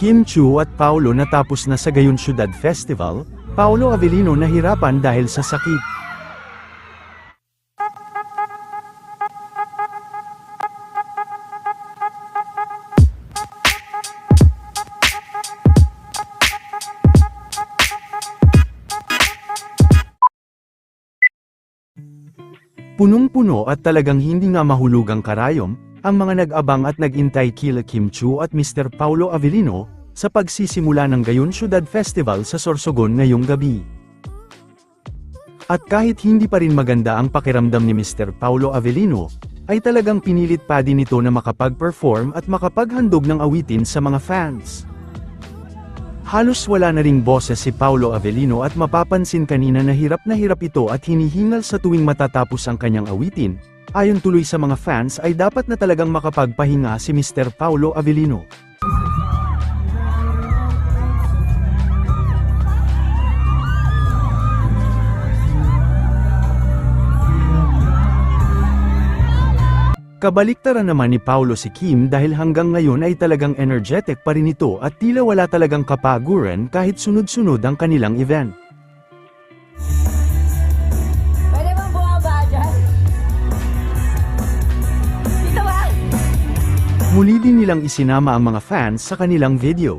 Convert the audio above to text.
Kim Chu at Paulo natapos na sa Gayon Ciudad Festival, Paulo Avellino nahirapan dahil sa sakit. Punong-puno at talagang hindi nga mahulugang karayom, ang mga nag-abang at nag-intay kila Kim Chu at Mr. Paulo Avellino, sa pagsisimula ng Gayon Ciudad Festival sa Sorsogon ngayong gabi. At kahit hindi pa rin maganda ang pakiramdam ni Mr. Paulo Avellino, ay talagang pinilit pa din ito na makapag-perform at makapaghandog ng awitin sa mga fans. Halos wala na ring boses si Paulo Avellino at mapapansin kanina na hirap na hirap ito at hinihingal sa tuwing matatapos ang kanyang awitin. Ayon tuloy sa mga fans ay dapat na talagang makapagpahinga si Mr. Paulo Avellino. Kabaliktaran naman ni Paulo si Kim dahil hanggang ngayon ay talagang energetic pa rin ito at tila wala talagang kapaguran kahit sunod-sunod ang kanilang event. Muli din nilang isinama ang mga fans sa kanilang video.